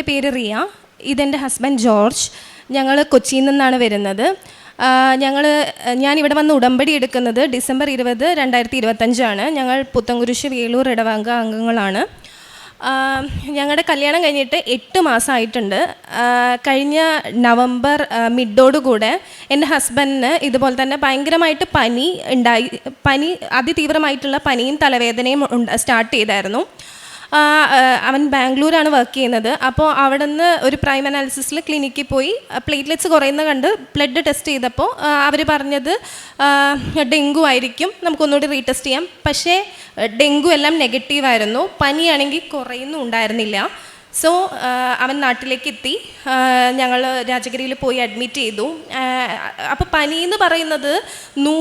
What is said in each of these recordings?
എന്റെ പേര് റിയ. ഇതെന്റെ ഹസ്ബൻഡ് ജോർജ്. ഞങ്ങൾ കൊച്ചിയിൽ നിന്നാണ് വരുന്നത്. ഞങ്ങൾ ഞാൻ ഇവിടെ വന്ന് ഉടമ്പടി എടുക്കുന്നത് ഡിസംബർ ഇരുപത് രണ്ടായിരത്തി ഇരുപത്തഞ്ചാണ് ഞങ്ങൾ പുത്തൻകുരിശ് വേലൂർ ഇടവാങ്ക അംഗങ്ങളാണ്. ഞങ്ങളുടെ കല്യാണം കഴിഞ്ഞിട്ട് എട്ട് മാസമായിട്ടുണ്ട്. കഴിഞ്ഞ നവംബർ മിഡോടുകൂടെ എന്റെ ഹസ്ബൻഡിന് ഇതുപോലെ തന്നെ ഭയങ്കരമായിട്ട് പനി ഉണ്ടായി പനി അതിതീവ്രമായിട്ടുള്ള പനിയും തലവേദനയും സ്റ്റാർട്ട് ചെയ്തായിരുന്നു. അവൻ ബാംഗ്ലൂരാണ് വർക്ക് ചെയ്യുന്നത്. അപ്പോൾ അവിടെ നിന്ന് ഒരു പ്രൈം അനാലിസിസിൽ ക്ലിനിക്കിൽ പോയി പ്ലേറ്റ്ലെറ്റ്സ് കുറയുന്ന കണ്ട് ബ്ലഡ് ടെസ്റ്റ് ചെയ്തപ്പോൾ അവർ പറഞ്ഞത് ഡെങ്കു ആയിരിക്കും. നമുക്കൊന്നുകൂടി റീടെസ്റ്റ് ചെയ്യാം. പക്ഷേ ഡെങ്കു എല്ലാം നെഗറ്റീവായിരുന്നു പനിയാണെങ്കിൽ കുറയുന്നു ഉണ്ടായിരുന്നില്ല. സോ അവൻ നാട്ടിലേക്ക് എത്തി. ഞങ്ങൾ രാജഗിരിയിൽ പോയി അഡ്മിറ്റ് ചെയ്തു. അപ്പോൾ പനി എന്ന് പറയുന്നത് നൂ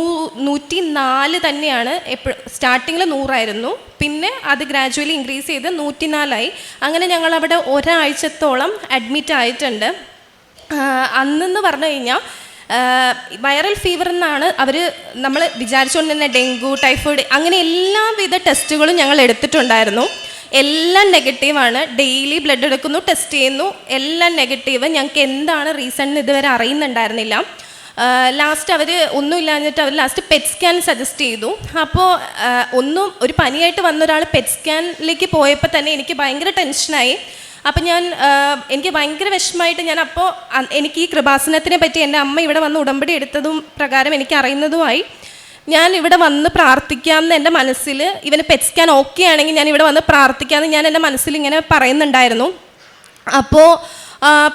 നൂറ്റി നാല് തന്നെയാണ് എപ്പോഴും സ്റ്റാർട്ടിങ്ങിൽ നൂറായിരുന്നു. പിന്നെ അത് ഗ്രാജുവലി ഇൻക്രീസ് ചെയ്ത് നൂറ്റിനാലായി. അങ്ങനെ ഞങ്ങൾ അവിടെ ഒരാഴ്ചത്തോളം അഡ്മിറ്റ് ആയിട്ടുണ്ട്. അന്നെന്ന് പറഞ്ഞു കഴിഞ്ഞാൽ വൈറൽ ഫീവർ എന്നാണ് അവർ നമ്മൾ വിചാരിച്ചുകൊണ്ടിരുന്ന ഡെങ്കു ടൈഫോയിഡ് അങ്ങനെ എല്ലാവിധ ടെസ്റ്റുകളും ഞങ്ങൾ എടുത്തിട്ടുണ്ടായിരുന്നു എല്ലാം നെഗറ്റീവാണ് ഡെയിലി ബ്ലഡ് എടുക്കുന്നു ടെസ്റ്റ് ചെയ്യുന്നു. എല്ലാം നെഗറ്റീവ് ഞങ്ങൾക്ക് എന്താണ് റീസൺ ഇതുവരെ അറിയുന്നുണ്ടായിരുന്നില്ല. ലാസ്റ്റ് അവർ ഒന്നും ഇല്ലാഞ്ഞിട്ട് അവർ ലാസ്റ്റ് പെറ്റ് സ്കാൻ സജസ്റ്റ് ചെയ്തു. അപ്പോൾ ഒന്നും ഒരു പനിയായിട്ട് വന്ന ഒരാൾ പെറ്റ് സ്കാനിലേക്ക് പോയപ്പോൾ തന്നെ എനിക്ക് ഭയങ്കര ടെൻഷനായി അപ്പം ഞാൻ എനിക്ക് ഭയങ്കര വിഷമമായിട്ട് ഞാൻ അപ്പോൾ എനിക്ക് ഈ കൃപാസനത്തിനെ പറ്റി എന്റെ അമ്മ ഇവിടെ വന്ന് ഉടമ്പടി എടുത്തതും പ്രകാരം എനിക്ക് അറിയുന്നതുമായി. ഞാൻ ഇവിടെ വന്ന് പ്രാർത്ഥിക്കാമെന്ന് എന്റെ മനസ്സിൽ ഇവന് പെറ്റ് സ്കാൻ ഓക്കെ ആണെങ്കിൽ ഞാൻ ഇവിടെ വന്ന് പ്രാർത്ഥിക്കാമെന്ന് ഞാൻ എന്റെ മനസ്സിൽ ഇങ്ങനെ പറയുന്നുണ്ടായിരുന്നു. അപ്പോൾ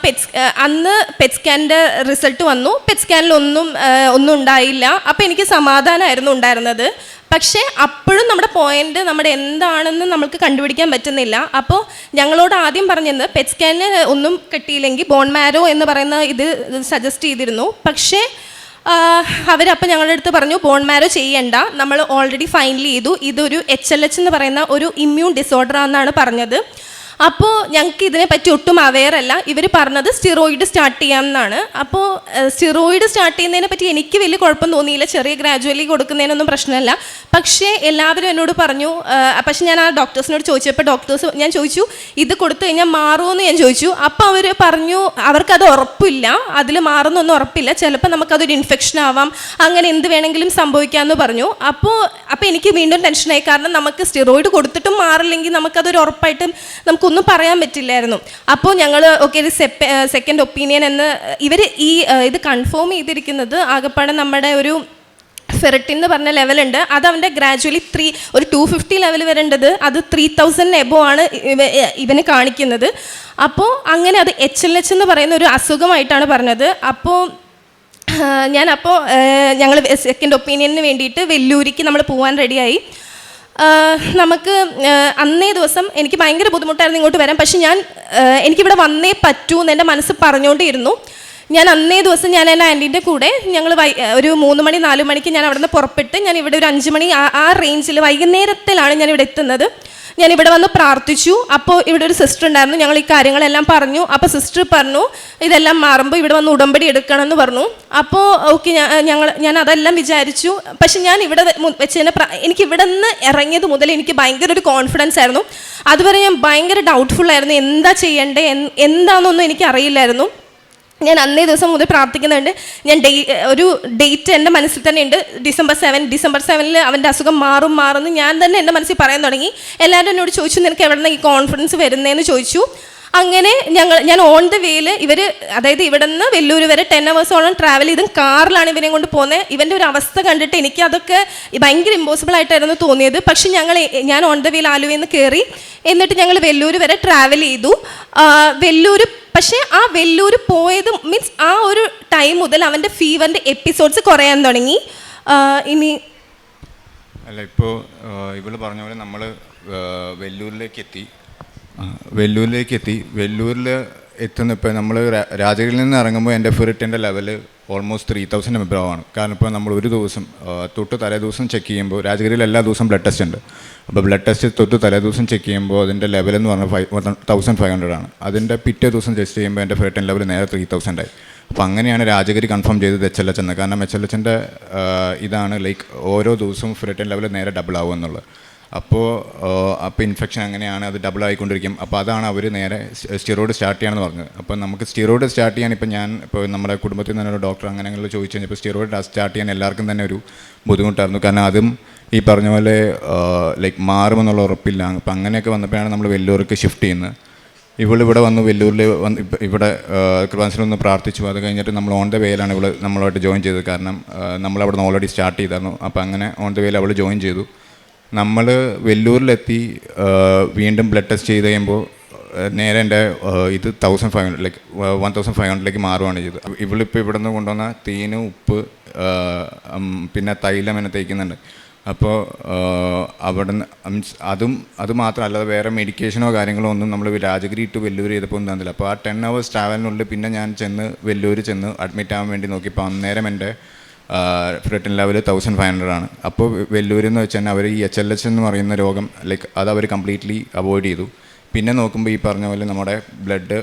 പെറ്റ് അന്ന് പെറ്റ് സ്കാനിന്റെ റിസൾട്ട് വന്നു. പെറ്റ് സ്കാനിലൊന്നും ആ, ഒന്നും ഉണ്ടായില്ല. അപ്പോൾ എനിക്ക് സമാധാനമായിരുന്നു ഉണ്ടായിരുന്നത്. പക്ഷേ അപ്പോഴും നമ്മുടെ പോയിന്റ് നമ്മുടെ എന്താണെന്ന് നമുക്ക് കണ്ടുപിടിക്കാൻ പറ്റുന്നില്ല. അപ്പോൾ ഞങ്ങളോട് ആദ്യം പറഞ്ഞത് പെറ്റ് സ്കാനിന് ഒന്നും കിട്ടിയില്ലെങ്കിൽ ബോൺ മാരോ എന്ന് പറയുന്ന ഇത് സജസ്റ്റ് ചെയ്തിരുന്നു. പക്ഷേ അവരപ്പോൾ ഞങ്ങളുടെ അടുത്ത് പറഞ്ഞു ബോൺ മാരോ ചെയ്യണ്ട. നമ്മൾ ഓൾറെഡി ഫൈനൽ ചെയ്തു. ഇതൊരു എച്ച് എൽ എച്ച് എന്ന് പറയുന്ന ഒരു ഇമ്മ്യൂൺ ഡിസോർഡർ ആണെന്നാണ് പറഞ്ഞത്. അപ്പോൾ ഞങ്ങൾക്ക് ഇതിനെ പറ്റി ഒട്ടും അവെയർ അല്ല. ഇവർ പറഞ്ഞത് സ്റ്റിറോയിഡ് സ്റ്റാർട്ട് ചെയ്യാമെന്നാണ് അപ്പോൾ സ്റ്റിറോയിഡ് സ്റ്റാർട്ട് ചെയ്യുന്നതിനെ പറ്റി എനിക്ക് വലിയ കുഴപ്പം തോന്നിയില്ല. ചെറിയ ഗ്രാജുവലി കൊടുക്കുന്നതിനൊന്നും പ്രശ്നമല്ല. പക്ഷേ എല്ലാവരും എന്നോട് പറഞ്ഞു പക്ഷേ ഞാൻ ആ ഡോക്ടേഴ്സിനോട് ചോദിച്ചപ്പോൾ ഡോക്ടേഴ്സ് ഞാൻ ചോദിച്ചു ഇത് കൊടുത്തു കഴിഞ്ഞാൽ മാറുമെന്ന് ഞാൻ ചോദിച്ചു. അപ്പോൾ അവർ പറഞ്ഞു അവർക്കത് ഉറപ്പില്ല. അതിൽ മാറുന്നൊന്നും ഉറപ്പില്ല. ചിലപ്പോൾ നമുക്കതൊരു ഇൻഫെക്ഷൻ ആവാം. അങ്ങനെ എന്ത് വേണമെങ്കിലും സംഭവിക്കാമെന്ന് പറഞ്ഞു. അപ്പോൾ അപ്പോൾ എനിക്ക് വീണ്ടും ടെൻഷനായി കാരണം നമുക്ക് സ്റ്റിറോയിഡ് കൊടുത്തിട്ടും മാറില്ലെങ്കിൽ നമുക്കതൊരു ഉറപ്പായിട്ടും നമുക്കൊന്നും പറയാൻ പറ്റില്ലായിരുന്നു. അപ്പോൾ ഞങ്ങൾ ഓക്കെ ഒരു സെക്കൻഡ് ഒപ്പീനിയൻ എന്ന് ഇവർ ഈ ഇത് കൺഫേം ചെയ്തിരിക്കുന്നത് ആകപ്പാടെ നമ്മുടെ ഒരു ഫെറട്ടിൻ എന്ന് പറഞ്ഞ ലെവലുണ്ട് അത് അവന്റെ ഗ്രാജുവലി ത്രീ ഒരു ടു ഫിഫ്റ്റി ലെവൽ വരേണ്ടത് അത് ത്രീ തൗസൻഡിന് എബോ ആണ് ഇവ- ഇവന് കാണിക്കുന്നത്. അപ്പോൾ അങ്ങനെ അത് എച്ച് എൽ എച്ച് എന്ന് പറയുന്ന ഒരു അസുഖമായിട്ടാണ് പറഞ്ഞത്. അപ്പോൾ ഞാനപ്പോൾ ഞങ്ങൾ സെക്കൻഡ് ഒപ്പീനിയന് വേണ്ടിയിട്ട് വെല്ലൂരിക്ക് നമ്മൾ പോകാൻ റെഡിയായി നമുക്ക് അന്നേ ദിവസം എനിക്ക് ഭയങ്കര ബുദ്ധിമുട്ടായിരുന്നു ഇങ്ങോട്ട് വരാൻ. പക്ഷെ ഞാൻ എനിക്കിവിടെ വന്നേ പറ്റൂ എന്ന് എന്റെ മനസ്സ് പറഞ്ഞുകൊണ്ടിരുന്നു. ഞാൻ അന്നേ ദിവസം ഞാൻ എന്റെ ആന്റീന്റെ കൂടെ ഞങ്ങൾ വൈ ഒരു മൂന്ന് മണി നാല് മണിക്ക് ഞാൻ അവിടെ നിന്ന് പുറപ്പെട്ട് ഞാൻ ഇവിടെ ഒരു അഞ്ച് മണി ആ ആ റേഞ്ചിൽ വൈകുന്നേരത്തിലാണ് ഞാൻ ഇവിടെ എത്തുന്നത്. ഞാൻ ഇവിടെ വന്ന് പ്രാർത്ഥിച്ചു. അപ്പോൾ ഇവിടെ ഒരു സിസ്റ്റർ ഉണ്ടായിരുന്നു. ഞങ്ങൾ ഈ കാര്യങ്ങളെല്ലാം പറഞ്ഞു. അപ്പോൾ സിസ്റ്റർ പറഞ്ഞു ഇതെല്ലാം മാറുമ്പോൾ ഇവിടെ വന്ന് ഉടമ്പടി എടുക്കണം എന്ന് പറഞ്ഞു. അപ്പോൾ ഓക്കെ ഞങ്ങൾ ഞാൻ അതെല്ലാം വിചാരിച്ചു. പക്ഷെ ഞാൻ ഇവിടെ വെച്ച് തന്നെ എനിക്ക് ഇവിടെ നിന്ന് ഇറങ്ങിയത് മുതൽ എനിക്ക് ഭയങ്കര ഒരു കോൺഫിഡൻസ് ആയിരുന്നു. അതുവരെ ഞാൻ ഭയങ്കര ഡൗട്ട്ഫുൾ ആയിരുന്നു. എന്താ ചെയ്യേണ്ടത്? എന്താണെന്നൊന്നും എനിക്ക് അറിയില്ലായിരുന്നു ഞാൻ അന്നേ ദിവസം മുതൽ പ്രാർത്ഥിക്കുന്നുണ്ട്. ഞാൻ ഡേ ഒരു ഡേറ്റ് എന്റെ മനസ്സിൽ തന്നെ ഉണ്ട് ഡിസംബർ സെവൻ ഡിസംബർ സെവനിൽ അവന്റെ അസുഖം മാറും മാറുമെന്ന് ഞാൻ തന്നെ എന്റെ മനസ്സിൽ പറയാൻ തുടങ്ങി. എല്ലാവരും എന്നോട് ചോദിച്ചു നിനക്ക് എവിടെ നിന്ന് ഈ കോൺഫിഡൻസ് വരുന്നതെന്ന് ചോദിച്ചു. അങ്ങനെ ഞങ്ങൾ ഞാൻ ഓൺ ദ വേയിൽ ഇവർ അതായത് ഇവിടെ നിന്ന് വെല്ലൂർ വരെ ടെൻ അവേഴ്സോളം ട്രാവൽ ചെയ്തും കാറിലാണ് ഇവനെ കൊണ്ട് പോകുന്നത് ഇവന്റെ ഒരു അവസ്ഥ കണ്ടിട്ട് എനിക്ക് അതൊക്കെ ഭയങ്കര ഇമ്പോസിബിൾ ആയിട്ടായിരുന്നു തോന്നിയത്. പക്ഷെ ഞങ്ങൾ ഞാൻ ഓൺ ദ വേയിൽ ആലുവയിൽ നിന്ന് കയറി എന്നിട്ട് ഞങ്ങൾ വെല്ലൂർ വരെ ട്രാവൽ ചെയ്തു. വെല്ലൂർ പക്ഷേ ആ വെല്ലൂർ പോയത് മീൻസ് ആ ഒരു ടൈം മുതൽ അവന്റെ ഫീവറിന്റെ എപ്പിസോഡ്സ് കുറയാൻ തുടങ്ങി. ഇനി അല്ല ഇപ്പോൾ ഇവൾ പറഞ്ഞ പോലെ നമ്മൾ വെല്ലൂരിലേക്ക് എത്തി. വെല്ലൂരിലേക്ക് എത്തി വെല്ലൂരിൽ എത്തുന്ന ഇപ്പോൾ നമ്മൾ രാജഗിരിയിൽ നിന്ന് ഇറങ്ങുമ്പോൾ എന്റെ ഫെറിറ്റിന്റെ ലെവൽ ഓൾമോസ്റ്റ് ത്രീ തൗസൻഡ് ആണ്. കാരണം ഇപ്പോൾ നമ്മൾ ഒരു ദിവസം തൊട്ട് തലേ ദിവസം ചെക്ക് ചെയ്യുമ്പോൾ രാജഗിരിയിൽ എല്ലാ ദിവസവും ബ്ലഡ് ടെസ്റ്റ് ഉണ്ട്. അപ്പോൾ ബ്ലഡ് ടെസ്റ്റ് തൊട്ട് തലേ ദിവസം ചെക്ക് ചെയ്യുമ്പോൾ അതിന്റെ ലെവൽ എന്ന് പറഞ്ഞാൽ ഫൈവ് തൗസൻഡ് ഫൈവ് ഹൺഡ്രഡ് ആണ്. അതിന്റെ പിറ്റേ ദിവസം ടെസ്റ്റ് ചെയ്യുമ്പോൾ എന്റെ ഫെറിറ്റിൻ ലെവൽ നേരെ ത്രീ തൗസൻഡ് ആയി. അപ്പോൾ അങ്ങനെയാണ് രാജഗിരി കൺഫേം ചെയ്തത് എച്ച് എൽ എച്ച് എന്ന്. കാരണം എച്ച് എൽ എച്ചിന്റെ ഇതാണ് ലൈക്ക് ഓരോ ദിവസവും ഫെറിറ്റിൻ ലെവൽ നേരെ ഡബിൾ ആവും എന്നുള്ളത്. അപ്പോൾ അപ്പോൾ ഇൻഫെക്ഷൻ അങ്ങനെയാണ് അത് ഡബിൾ ആയിക്കൊണ്ടിരിക്കും. അപ്പോൾ അതാണ് അവർ നേരെ സ്റ്റിറോയിഡ് സ്റ്റാർട്ട് ചെയ്യാമെന്ന് പറഞ്ഞത്. അപ്പോൾ നമുക്ക് സ്റ്റിറോയിഡ് സ്റ്റാർട്ട് ചെയ്യാൻ ഇപ്പോൾ ഞാൻ ഇപ്പോൾ നമ്മുടെ കുടുംബത്തിൽ നിന്ന് ഒരു ഡോക്ടർ അങ്ങനെയുള്ള ചോദിച്ചു കഴിഞ്ഞപ്പോൾ സ്റ്റിറോയിഡ് സ്റ്റാർട്ട് ചെയ്യാൻ എല്ലാവർക്കും തന്നെ ഒരു ബുദ്ധിമുട്ടായിരുന്നു. കാരണം അതും ഈ പറഞ്ഞ പോലെ ലൈക്ക് മാറുമെന്നുള്ള ഉറപ്പില്ല. അപ്പം അങ്ങനെയൊക്കെ വന്നപ്പോഴാണ് നമ്മൾ വെല്ലൂർക്ക് ഷിഫ്റ്റ് ചെയ്യുന്നത്. ഇവളിവിടെ വന്ന് വെല്ലൂരിൽ വന്ന് ഇവിടെ ഒന്ന് പ്രാർത്ഥിച്ചു. അത് കഴിഞ്ഞിട്ട് നമ്മൾ ഓൺ ദ വേയിലാണ് ഇവൾ നമ്മളായിട്ട് ജോയിൻ ചെയ്തത്. കാരണം നമ്മളവിടെ നിന്ന് ഓൾറെഡി സ്റ്റാർട്ട് ചെയ്തായിരുന്നു. അപ്പോൾ അങ്ങനെ ഓൺ ദ വേയിൽ അവൾ ജോയിൻ ചെയ്തു. നമ്മൾ വെല്ലൂരിലെത്തി വീണ്ടും ബ്ലഡ് ടെസ്റ്റ് ചെയ്ത് കഴിയുമ്പോൾ നേരെ എന്റെ ഇത് thousand five hundred like one thousand five ഹൺഡ്രഡിലേക്ക് മാറുകയാണ് ചെയ്തത്. ഇവളിപ്പോൾ ഇവിടെ നിന്ന് കൊണ്ടുവന്ന തീന് ഉപ്പ് പിന്നെ തൈലം എന്നെ തേക്കുന്നുണ്ട്. അപ്പോൾ അവിടെ മീൻസ് അതും അത് മാത്രം മാത്രമല്ലാതെ വേറെ മെഡിക്കേഷനോ കാര്യങ്ങളോ ഒന്നും നമ്മൾ രാജഗിരി ടു വെല്ലൂർ ചെയ്തപ്പോൾ ഒന്നും തന്നില്ല. അപ്പോൾ ആ ടെൻ അവേഴ്സ് ട്രാവലിനുള്ളിൽ പിന്നെ ഞാൻ ചെന്ന് വെല്ലൂർ ചെന്ന് അഡ്മിറ്റ് ആവാൻ വേണ്ടി നോക്കി. അപ്പോൾ അന്നേരം എന്റെ ferritin level thousand five hundred ആണ്. അപ്പോൾ വെല്ലൂർ എന്ന് വെച്ചാൽ അവർ ഈ എച്ച് എൽ എച്ച് എന്ന് പറയുന്ന രോഗം ലൈക്ക് അത് അവർ കംപ്ലീറ്റ്ലി അവോയ്ഡ് ചെയ്തു. പിന്നെ നോക്കുമ്പോൾ ഈ പറഞ്ഞ പോലെ നമ്മുടെ ബ്ലഡ്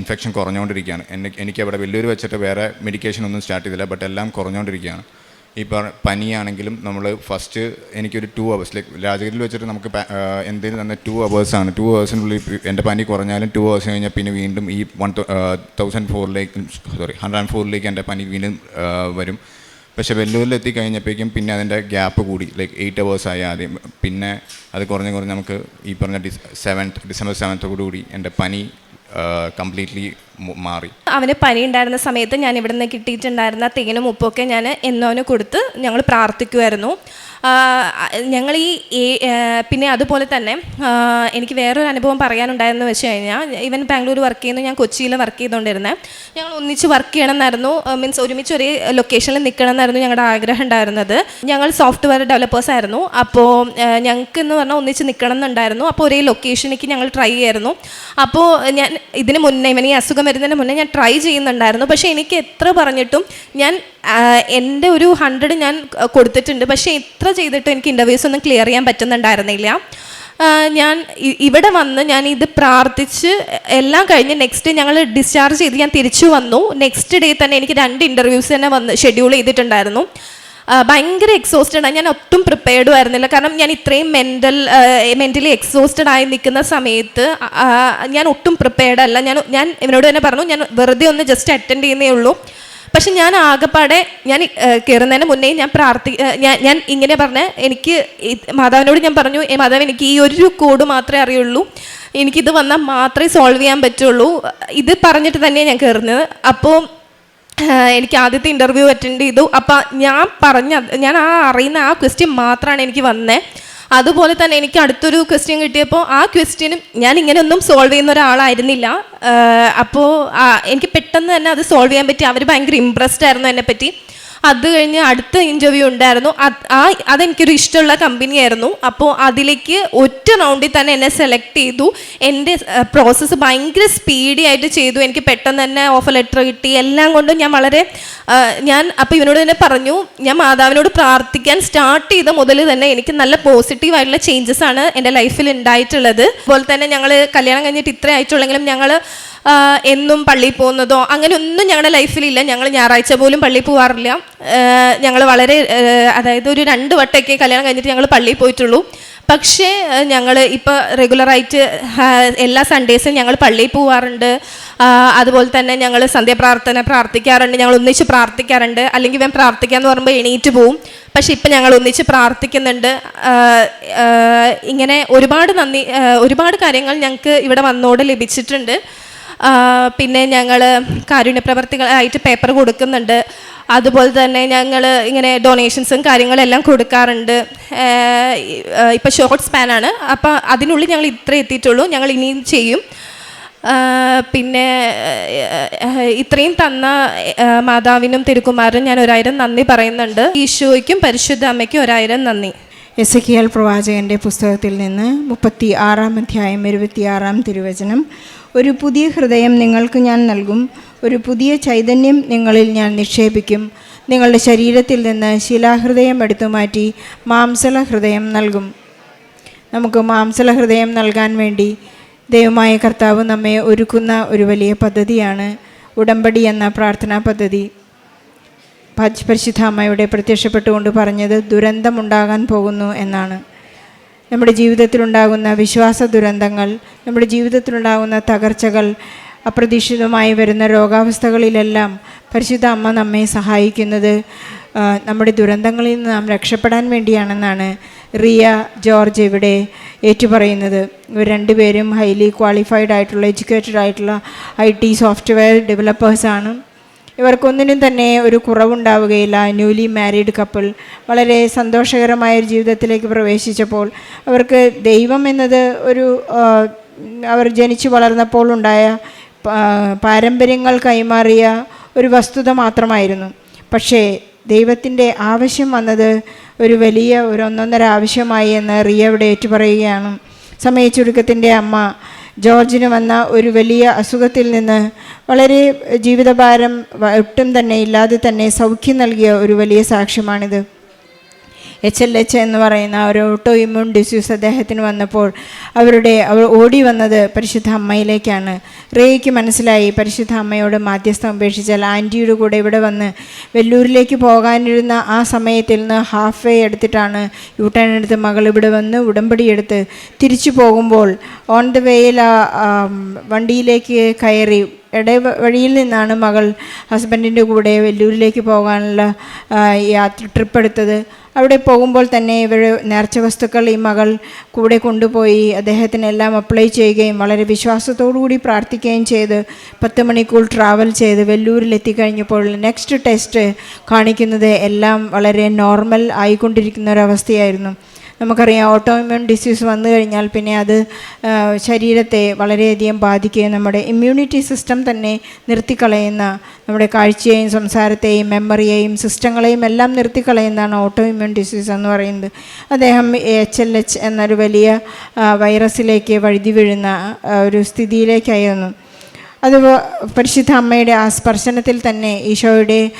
ഇൻഫെക്ഷൻ കുറഞ്ഞുകൊണ്ടിരിക്കുകയാണ് എനിക്ക് അവിടെ വെല്ലൂർ വെച്ചിട്ട് വേറെ മെഡിക്കേഷൻ ഒന്നും സ്റ്റാർട്ട് ചെയ്തില്ല ബട്ട് എല്ലാം കുറഞ്ഞുകൊണ്ടിരിക്കുകയാണ് ഈ പനിയാണെങ്കിലും നമ്മൾ ഫസ്റ്റ് എനിക്കൊരു ടു അവേഴ്സ് ലൈക്ക് രാജഗിരിയിൽ വെച്ചിട്ട് നമുക്ക് എന്തെങ്കിലും തന്നെ ടു അവേഴ്സാണ് ടു അവേഴ്സിനുള്ളിൽ എന്റെ പനി കുറഞ്ഞാലും ടു അവേഴ്സ് കഴിഞ്ഞാൽ പിന്നെ വീണ്ടും ഈ വൺ തൗസൻഡ് ഫോറിലേക്ക് സോറി ഹൺഡ്രഡ് ആൻഡ് ഫോറിലേക്ക് എന്റെ പനി വീണ്ടും വരും. പക്ഷേ വെല്ലൂരിൽ എത്തി കഴിഞ്ഞപ്പോഴേക്കും പിന്നെ അതിന്റെ ഗ്യാപ്പ് കൂടി ലൈക്ക് എയ്റ്റ് അവേഴ്സ് ആയി ആദ്യം. പിന്നെ അത് കുറഞ്ഞ് കുറഞ്ഞ് നമുക്ക് ഈ പറഞ്ഞ ഡിസ് സെവൻത്ത് ഡിസംബർ സെവൻത്തോടു കൂടി എന്റെ പനി കംപ്ലീറ്റ്ലി മാറി. അവന് പനി ഉണ്ടായിരുന്ന സമയത്ത് ഞാൻ ഇവിടെ നിന്ന് കിട്ടിയിട്ടുണ്ടായിരുന്ന തേനും ഉപ്പൊക്കെ ഞാൻ എന്നോന് കൊടുത്ത് ഞങ്ങൾ പ്രാർത്ഥിക്കുമായിരുന്നു ഞങ്ങൾ ഈ പിന്നെ അതുപോലെ തന്നെ എനിക്ക് വേറൊരു അനുഭവം പറയാനുണ്ടായിരുന്നു വെച്ച് കഴിഞ്ഞാൽ ഇവൻ ബാംഗ്ലൂർ വർക്ക് ചെയ്യുന്നു ഞാൻ കൊച്ചിയിൽ വർക്ക് ചെയ്തുകൊണ്ടിരുന്നത് ഞങ്ങൾ ഒന്നിച്ച് വർക്ക് ചെയ്യണമെന്നായിരുന്നു മീൻസ് ഒരുമിച്ച് ഒരേ ലൊക്കേഷനിൽ നിൽക്കണം എന്നായിരുന്നു ഞങ്ങളുടെ ആഗ്രഹം ഉണ്ടായിരുന്നത്. ഞങ്ങൾ സോഫ്റ്റ്വെയർ ഡെവലപ്പേഴ്സ് ആയിരുന്നു. അപ്പോൾ ഞങ്ങൾക്ക് എന്ന് പറഞ്ഞാൽ ഒന്നിച്ച് നിൽക്കണം എന്നുണ്ടായിരുന്നു അപ്പോൾ ഒരേ ലൊക്കേഷനിലേക്ക് ഞങ്ങൾ ട്രൈ ചെയ്യായിരുന്നു. അപ്പോൾ ഞാൻ ഇതിന് മുന്നേ ഇവൻ ഈ അസുഖം വരുന്നതിന് മുന്നേ ഞാൻ ട്രൈ ചെയ്യുന്നുണ്ടായിരുന്നു. പക്ഷേ എനിക്ക് എത്ര പറഞ്ഞിട്ടും ഞാൻ എന്റെ ഒരു ഹൺഡ്രഡ് ഞാൻ കൊടുത്തിട്ടുണ്ട്. പക്ഷേ എത്ര ചെയ്തിട്ടും എനിക്ക് ഇന്റർവ്യൂസ് ഒന്നും ക്ലിയർ ചെയ്യാൻ പറ്റുന്നുണ്ടായിരുന്നില്ല. ഞാൻ ഇവിടെ വന്ന് ഞാൻ ഇത് പ്രാർത്ഥിച്ച് എല്ലാം കഴിഞ്ഞ് നെക്സ്റ്റ് ഞങ്ങൾ ഡിസ്ചാർജ് ചെയ്ത് ഞാൻ തിരിച്ചു വന്നു. നെക്സ്റ്റ് ഡേ തന്നെ എനിക്ക് രണ്ട് ഇന്റർവ്യൂസ് തന്നെ വന്ന് ഷെഡ്യൂൾ ചെയ്തിട്ടുണ്ടായിരുന്നു. ഭയങ്കര എക്സോസ്റ്റഡ് ആണ് ഞാൻ ഒട്ടും പ്രിപ്പയർഡും ആയിരുന്നില്ല. കാരണം ഞാൻ ഇത്രയും മെന്റൽ മെന്റലി എക്സോസ്റ്റഡ് ആയി നിൽക്കുന്ന സമയത്ത് ഞാൻ ഒട്ടും പ്രിപ്പയർഡ് അല്ല. ഞാൻ ഞാൻ ഇവനോട് തന്നെ പറഞ്ഞു ഞാൻ വെറുതെ ഒന്ന് ജസ്റ്റ് അറ്റൻഡ് ചെയ്യുന്നേ ഉള്ളൂ. പക്ഷെ ഞാൻ ആകെപ്പാടെ ഞാൻ കയറുന്നതിന് മുന്നേ ഞാൻ പ്രാർത്ഥി ഞാൻ ഞാൻ ഇങ്ങനെ പറഞ്ഞ എനിക്ക് മാതാവിനോട് ഞാൻ പറഞ്ഞു "ഏ, മാതാവ് എനിക്ക് ഈ ഒരു കോഡ് മാത്രമേ അറിയുള്ളൂ. എനിക്കിത് വന്നാൽ മാത്രമേ സോൾവ് ചെയ്യാൻ പറ്റുള്ളൂ. ഇത് പറഞ്ഞിട്ട് തന്നെയാണ് ഞാൻ കയറുന്നത് അപ്പോൾ എനിക്ക് ആദ്യത്തെ ഇന്റർവ്യൂ അറ്റൻഡ് ചെയ്തു. അപ്പം ഞാൻ പറഞ്ഞ ഞാൻ ആ അറിയുന്ന ആ ക്വസ്റ്റ്യൻ മാത്രമാണ് എനിക്ക് വന്നേ. അതുപോലെ തന്നെ എനിക്ക് അടുത്തൊരു ക്വസ്റ്റ്യൻ കിട്ടിയപ്പോൾ ആ ക്വസ്റ്റ്യനും ഞാൻ ഇങ്ങനെയൊന്നും സോൾവ് ചെയ്യുന്ന ഒരാളായിരുന്നില്ല. അപ്പോൾ എനിക്ക് പെട്ടെന്ന് തന്നെ അത് സോൾവ് ചെയ്യാൻ പറ്റി. അവർ ഭയങ്കര ഇമ്പ്രസ്ഡ് ആയിരുന്നു എന്നെപ്പറ്റി. അത് കഴിഞ്ഞ് അടുത്ത ഇന്റർവ്യൂ ഉണ്ടായിരുന്നു. ആ അതെനിക്കൊരു ഇഷ്ടമുള്ള കമ്പനിയായിരുന്നു അപ്പോൾ അതിലേക്ക് ഒറ്റ റൗണ്ടിൽ തന്നെ എന്നെ സെലക്ട് ചെയ്തു. എന്റെ പ്രോസസ്സ് ഭയങ്കര സ്പീഡി ആയിട്ട് ചെയ്തു. എനിക്ക് പെട്ടെന്ന് തന്നെ ഓഫർ ലെറ്റർ കിട്ടി. എല്ലാം കൊണ്ടും ഞാൻ വളരെ ഞാൻ അപ്പോൾ ഇവനോട് തന്നെ പറഞ്ഞു ഞാൻ മാതാവിനോട് പ്രാർത്ഥിക്കാൻ സ്റ്റാർട്ട് ചെയ്ത മുതൽ തന്നെ എനിക്ക് നല്ല പോസിറ്റീവ് ആയിട്ടുള്ള ചേഞ്ചസ് ആണ് എന്റെ ലൈഫിൽ ഉണ്ടായിട്ടുള്ളത്. അതുപോലെ തന്നെ ഞങ്ങൾ കല്യാണം കഴിഞ്ഞിട്ട് ഇത്ര ആയിട്ടുള്ളെങ്കിലും ഞങ്ങൾ എന്നും പള്ളിയിൽ പോകുന്നതോ അങ്ങനെ ഒന്നും ഞങ്ങളുടെ ലൈഫിലില്ല ഞങ്ങൾ ഞായറാഴ്ച പോലും പള്ളിയിൽ പോകാറില്ല ഞങ്ങൾ വളരെ അതായത് ഒരു രണ്ട് വട്ടമൊക്കെ കല്യാണം കഴിഞ്ഞിട്ട് ഞങ്ങൾ പള്ളിയിൽ പോയിട്ടുള്ളൂ. പക്ഷേ ഞങ്ങൾ ഇപ്പോൾ റെഗുലറായിട്ട് എല്ലാ സൺഡേസും ഞങ്ങൾ പള്ളിയിൽ പോവാറുണ്ട്. അതുപോലെ തന്നെ ഞങ്ങൾ സന്ധ്യാപ്രാർത്ഥന പ്രാർത്ഥിക്കാറുണ്ട്. ഞങ്ങൾ ഒന്നിച്ച് പ്രാർത്ഥിക്കാറുണ്ട്. അല്ലെങ്കിൽ ഇവൻ പ്രാർത്ഥിക്കാന്ന് പറയുമ്പോൾ എണീറ്റ് പോവും. പക്ഷെ ഇപ്പം ഞങ്ങൾ ഒന്നിച്ച് പ്രാർത്ഥിക്കുന്നുണ്ട്. ഇങ്ങനെ ഒരുപാട് നന്ദി ഒരുപാട് കാര്യങ്ങൾ ഞങ്ങൾക്ക് ഇവിടെ വന്നോട് ലഭിച്ചിട്ടുണ്ട്. പിന്നെ ഞങ്ങൾ കാരുണ്യ പ്രവർത്തികളായിട്ട് പേപ്പർ കൊടുക്കുന്നുണ്ട്. അതുപോലെ തന്നെ ഞങ്ങൾ ഇങ്ങനെ ഡൊണേഷൻസും കാര്യങ്ങളെല്ലാം കൊടുക്കാറുണ്ട്. ഇപ്പോൾ ഷോർട്ട് സ്പാനാണ് അപ്പോൾ അതിനുള്ളിൽ ഞങ്ങൾ ഇത്ര എത്തിയിട്ടുള്ളൂ. ഞങ്ങൾ ഇനിയും ചെയ്യും. പിന്നെ ഇത്രയും തന്ന മാതാവിനും തിരുക്കുമാരനും ഞാൻ ഒരായിരം നന്ദി പറയുന്നുണ്ട്. ഈശോയ്ക്കും പരിശുദ്ധ അമ്മയ്ക്കും ഒരായിരം നന്ദി. എസ് കെ എൽ പ്രവാചകന്റെ പുസ്തകത്തിൽ നിന്ന് മുപ്പത്തി ആറാം അധ്യായം ഇരുപത്തിയാറാം തിരുവചനം ഒരു പുതിയ ഹൃദയം നിങ്ങൾക്ക് ഞാൻ നൽകും. ഒരു പുതിയ ചൈതന്യം നിങ്ങളിൽ ഞാൻ നിക്ഷേപിക്കും. നിങ്ങളുടെ ശരീരത്തിൽ നിന്ന് ശിലാഹൃദയം എടുത്തു മാറ്റി മാംസല ഹൃദയം നൽകും. നമുക്ക് മാംസല ഹൃദയം നൽകാൻ വേണ്ടി ദൈവമായ കർത്താവ് നമ്മെ ഒരുക്കുന്ന ഒരു വലിയ പദ്ധതിയാണ് ഉടമ്പടി എന്ന പ്രാർത്ഥനാ പദ്ധതി. പരിശുദ്ധ അമ്മയുടെ പ്രത്യക്ഷപ്പെട്ടുകൊണ്ട് പറഞ്ഞത് ദുരന്തമുണ്ടാകാൻ പോകുന്നു എന്നാണ്. നമ്മുടെ ജീവിതത്തിലുണ്ടാകുന്ന വിശ്വാസ ദുരന്തങ്ങൾ നമ്മുടെ ജീവിതത്തിലുണ്ടാകുന്ന തകർച്ചകൾ അപ്രതീക്ഷിതമായി വരുന്ന രോഗാവസ്ഥകളിലെല്ലാം പരിശുദ്ധ അമ്മ നമ്മെ സഹായിക്കുന്നത്. നമ്മുടെ ദുരന്തങ്ങളിൽ നിന്ന് നാം രക്ഷപ്പെടാൻ വേണ്ടിയാണെന്നാണ് റിയ ജോർജ് ഇവിടെ ഏറ്റുപറയുന്നത്. ഇവർ രണ്ടുപേരും ഹൈലി ക്വാളിഫൈഡ് ആയിട്ടുള്ള എഡ്യൂക്കേറ്റഡ് ആയിട്ടുള്ള ഐ ടി സോഫ്റ്റ്വെയർ ഡെവലപ്പേഴ്സാണ്. ഇവർക്കൊന്നിനും തന്നെ ഒരു കുറവുണ്ടാവുകയില്ല. ന്യൂലി മാരീഡ് കപ്പിൾ വളരെ സന്തോഷകരമായ ഒരു ജീവിതത്തിലേക്ക് പ്രവേശിച്ചപ്പോൾ അവർക്ക് ദൈവം എന്നത് ഒരു അവർ ജനിച്ചു വളർന്നപ്പോൾ ഉണ്ടായ പാരമ്പര്യങ്ങൾ കൈമാറിയ ഒരു വസ്തുത മാത്രമായിരുന്നു. പക്ഷേ ദൈവത്തിന്റെ ആവശ്യം വന്നത് ഒരു വലിയ ഒരു ഒന്നൊന്നര ആവശ്യമായി എന്ന് റിയ ഇവിടെ ഏറ്റുപറയുകയാണ്. സമയച്ചുരുക്കത്തിന്റെ അമ്മ ജോർജിന് വന്ന ഒരു വലിയ അസുഖത്തിൽ നിന്ന് വളരെ ജീവിതഭാരം ഒട്ടും തന്നെ ഇല്ലാതെ തന്നെ സൗഖ്യം നൽകിയ ഒരു വലിയ സാക്ഷ്യമാണിത്. എച്ച് എൽ എച്ച് എന്ന് പറയുന്ന ഒരു ഓട്ടോ ഇമ്മ്യൂൺ ഡിസ്യൂസ് അദ്ദേഹത്തിന് വന്നപ്പോൾ അവരുടെ അവർ ഓടി വന്നത് പരിശുദ്ധ അമ്മയിലേക്കാണ്. റേയ്ക്ക് മനസ്സിലായി പരിശുദ്ധ അമ്മയോട് മാധ്യസ്ഥം ഉപേക്ഷിച്ചാൽ ആന്റിയുടെ കൂടെ ഇവിടെ വന്ന് വെല്ലൂരിലേക്ക് പോകാനിരുന്ന ആ സമയത്തിൽ നിന്ന് ഹാഫ് വേ എടുത്തിട്ടാണ് യു ടേൺ എടുത്ത് മകൾ ഇവിടെ വന്ന് ഉടമ്പടി എടുത്ത് തിരിച്ചു പോകുമ്പോൾ ഓൺ ദ വേയിൽ വണ്ടിയിലേക്ക് കയറി ഇട വഴിയിൽ നിന്നാണ് മകൾ ഹസ്ബൻഡിന്റെ കൂടെ വെല്ലൂരിലേക്ക് പോകാനുള്ള യാത്ര ട്രിപ്പ് എടുത്തത്. അവിടെ പോകുമ്പോൾ തന്നെ ഇവർ നേർച്ച വസ്തുക്കൾ ഈ മകൾ കൂടെ കൊണ്ടുപോയി അദ്ദേഹത്തിനെല്ലാം അപ്ലൈ ചെയ്യുകയും വളരെ വിശ്വാസത്തോടു കൂടി പ്രാർത്ഥിക്കുകയും ചെയ്ത് പത്ത് മണിക്കൂർ ട്രാവൽ ചെയ്ത് വെല്ലൂരിൽ എത്തിക്കഴിഞ്ഞപ്പോൾ നെക്സ്റ്റ് ടെസ്റ്റ് കാണിക്കുന്നത് എല്ലാം വളരെ നോർമൽ ആയിക്കൊണ്ടിരിക്കുന്ന ഒരവസ്ഥയായിരുന്നു നമുക്കറിയാം ഓട്ടോഇമ്യൂൺ ഡിസീസ് വന്നു കഴിഞ്ഞാൽ പിന്നെ അത് ശരീരത്തെ വളരെയധികം ബാധിക്കുകയും നമ്മുടെ ഇമ്മ്യൂണിറ്റി സിസ്റ്റം തന്നെ നിർത്തിക്കളയുന്ന നമ്മുടെ കാഴ്ചയെയും സംസാരത്തെയും മെമ്മറിയെയും സിസ്റ്റങ്ങളെയും എല്ലാം നിർത്തിക്കളയുന്നതാണ് ഓട്ടോ ഇമ്മ്യൂൺ ഡിസീസ് എന്ന് പറയുന്നത്. അദ്ദേഹം എച്ച് എൽ എച്ച് എന്നൊരു വലിയ വൈറസിലേക്ക് വഴുതി വീഴുന്ന ഒരു സ്ഥിതിയിലേക്കായിരുന്നു. അത് പരിശുദ്ധ അമ്മയുടെ ആ സ്പർശനത്തിൽ തന്നെ ഈശോയുടെ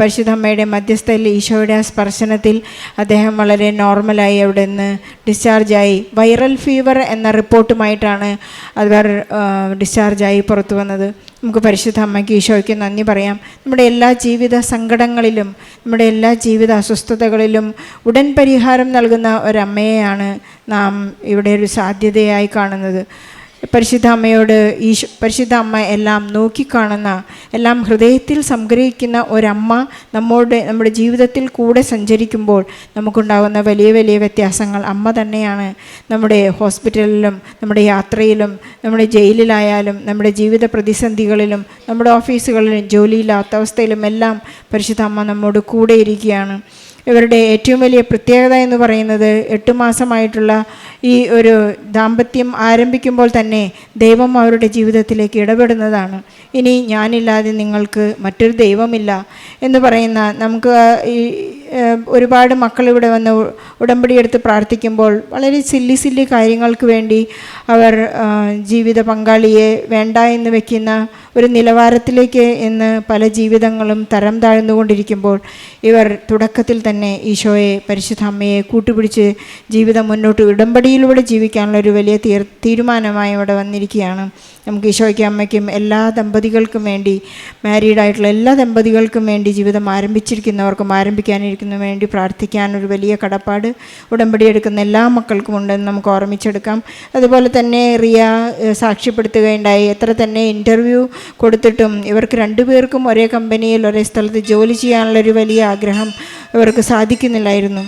പരിശുദ്ധ അമ്മയുടെ മധ്യസ്ഥയിൽ ഈശോയുടെ ആ സ്പർശനത്തിൽ അദ്ദേഹം വളരെ നോർമലായി അവിടെ നിന്ന് ഡിസ്ചാർജായി. വൈറൽ ഫീവർ എന്ന റിപ്പോർട്ടുമായിട്ടാണ് അവർ ഡിസ്ചാർജായി പുറത്തു വന്നത്. നമുക്ക് പരിശുദ്ധ അമ്മയ്ക്ക് ഈശോയ്ക്ക് നന്ദി പറയാം. നമ്മുടെ എല്ലാ ജീവിത സങ്കടങ്ങളിലും നമ്മുടെ എല്ലാ ജീവിത അസ്വസ്ഥതകളിലും ഉടൻ പരിഹാരം നൽകുന്ന ഒരമ്മയെയാണ് നാം ഇവിടെ ഒരു സാധ്യതയായി കാണുന്നത്. പരിശുദ്ധ അമ്മയോട് ഈ പരിശുദ്ധ അമ്മ എല്ലാം നോക്കിക്കാണുന്ന എല്ലാം ഹൃദയത്തിൽ സംഗ്രഹിക്കുന്ന ഒരമ്മ നമ്മളുടെ നമ്മുടെ ജീവിതത്തിൽ കൂടെ സഞ്ചരിക്കുമ്പോൾ നമുക്കുണ്ടാകുന്ന വലിയ വലിയ വ്യത്യാസങ്ങൾ. അമ്മ തന്നെയാണ് നമ്മുടെ ഹോസ്പിറ്റലിലും നമ്മുടെ യാത്രയിലും നമ്മുടെ ജയിലിലായാലും നമ്മുടെ ജീവിത പ്രതിസന്ധികളിലും നമ്മുടെ ഓഫീസുകളിലും ജോലിയില്ലാത്ത അവസ്ഥയിലും എല്ലാം പരിശുദ്ധ അമ്മ നമ്മോട് കൂടെ ഇരിക്കുകയാണ്. ഇവരുടെ ഏറ്റവും വലിയ പ്രത്യേകത എന്ന് പറയുന്നത് എട്ട് മാസമായിട്ടുള്ള ഈ ഒരു ദാമ്പത്യം ആരംഭിക്കുമ്പോൾ തന്നെ ദൈവം അവരുടെ ജീവിതത്തിലേക്ക് ഇടപെടുന്നതാണ്. ഇനി ഞാനില്ലാതെ നിങ്ങൾക്ക് മറ്റൊരു ദൈവമില്ല എന്ന് പറയുന്ന നമുക്ക് ഈ ഒരുപാട് മക്കൾ ഇവിടെ വന്ന് ഉടമ്പടി എടുത്ത് പ്രാർത്ഥിക്കുമ്പോൾ വളരെ സില്ലി സില്ലി കാര്യങ്ങൾക്ക് വേണ്ടി അവർ ജീവിത പങ്കാളിയെ വേണ്ട എന്ന് വെക്കുന്ന ഒരു നിലവാരത്തിലേക്ക് ഇന്ന് പല ജീവിതങ്ങളും തരം താഴ്ന്നുകൊണ്ടിരിക്കുമ്പോൾ ഇവർ തുടക്കത്തിൽ തന്നെ ഈശോയെ പരിശുദ്ധ അമ്മയെ കൂട്ടുപിടിച്ച് ജീവിതം മുന്നോട്ട് ഉടമ്പടിയിലൂടെ ജീവിക്കാനുള്ള ഒരു വലിയ തീർ തീരുമാനമായി ഇവിടെ വന്നിരിക്കുകയാണ്. നമുക്ക് ഈശോയ്ക്കും അമ്മയ്ക്കും എല്ലാ ദമ്പതികൾക്കും വേണ്ടി മാരീഡ് ആയിട്ടുള്ള എല്ലാ ദമ്പതികൾക്കും വേണ്ടി ജീവിതം ആരംഭിച്ചിരിക്കുന്നവർക്കും ആരംഭിക്കാനിരിക്കുന്ന വേണ്ടി പ്രാർത്ഥിക്കാൻ ഒരു വലിയ കടപ്പാട് ഉടമ്പടി എടുക്കുന്ന എല്ലാ മക്കൾക്കും ഉണ്ടെന്ന് നമുക്ക് ഓർമ്മിച്ചെടുക്കാം. അതുപോലെ തന്നെ റിയ സാക്ഷ്യപ്പെടുത്തുകയുണ്ടായി. എത്ര തന്നെ ഇന്റർവ്യൂ കൊടുത്തിട്ടും ഇവർക്ക് രണ്ടുപേർക്കും ഒരേ കമ്പനിയിൽ ഒരേ സ്ഥലത്ത് ജോലി ചെയ്യാനുള്ള ഒരു വലിയ ആഗ്രഹം ഇവർക്ക് സാധിക്കുന്നില്ലായിരുന്നു.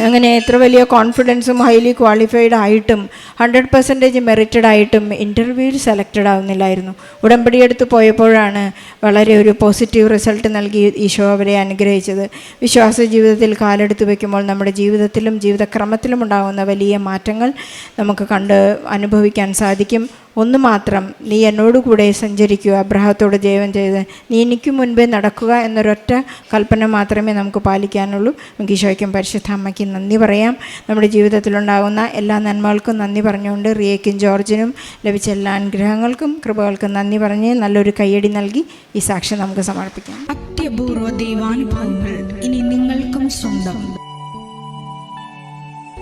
അങ്ങനെ എത്ര വലിയ കോൺഫിഡൻസും ഹൈലി ക്വാളിഫൈഡ് ആയിട്ടും ഹൺഡ്രഡ് പെർസെന്റേജ് മെറിറ്റഡ് ആയിട്ടും ഇന്റർവ്യൂവിൽ സെലക്റ്റഡ് ആവുന്നില്ലായിരുന്നു. ഉടമ്പടി എടുത്ത് പോയപ്പോഴാണ് വളരെ ഒരു പോസിറ്റീവ് റിസൾട്ട് നൽകി ഈശോ അവരെ അനുഗ്രഹിച്ചത്. വിശ്വാസ ജീവിതത്തിൽ കാലെടുത്ത് വയ്ക്കുമ്പോൾ നമ്മുടെ ജീവിതത്തിലും ജീവിതക്രമത്തിലും ഉണ്ടാകുന്ന വലിയ മാറ്റങ്ങൾ നമുക്ക് കണ്ട് അനുഭവിക്കാൻ സാധിക്കും. ഒന്ന് മാത്രം നീ എന്നോടുകൂടെ സഞ്ചരിക്കുക. അബ്രഹത്തോട് ജൈവം ചെയ്ത് നീ എനിക്ക് മുൻപേ നടക്കുക എന്നൊരൊറ്റ കൽപ്പന മാത്രമേ നമുക്ക് പാലിക്കാനുള്ളൂ. നമുക്ക് ഈശോയ്ക്കും പരിശുദ്ധ അമ്മയ്ക്കും നന്ദി പറയാം. നമ്മുടെ ജീവിതത്തിലുണ്ടാകുന്ന എല്ലാ നന്മകൾക്കും നന്ദി പറഞ്ഞുകൊണ്ട് റിയയ്ക്കും ജോർജിനും ലഭിച്ച എല്ലാ അനുഗ്രഹങ്ങൾക്കും കൃപകൾക്കും നന്ദി പറഞ്ഞ് നല്ലൊരു കയ്യടി നൽകി ഈ സാക്ഷ്യം നമുക്ക് സമർപ്പിക്കാം. അത്യപൂർവ ദൈവാനുഭവങ്ങൾ ഇനി നിങ്ങൾക്കും സ്വന്തം.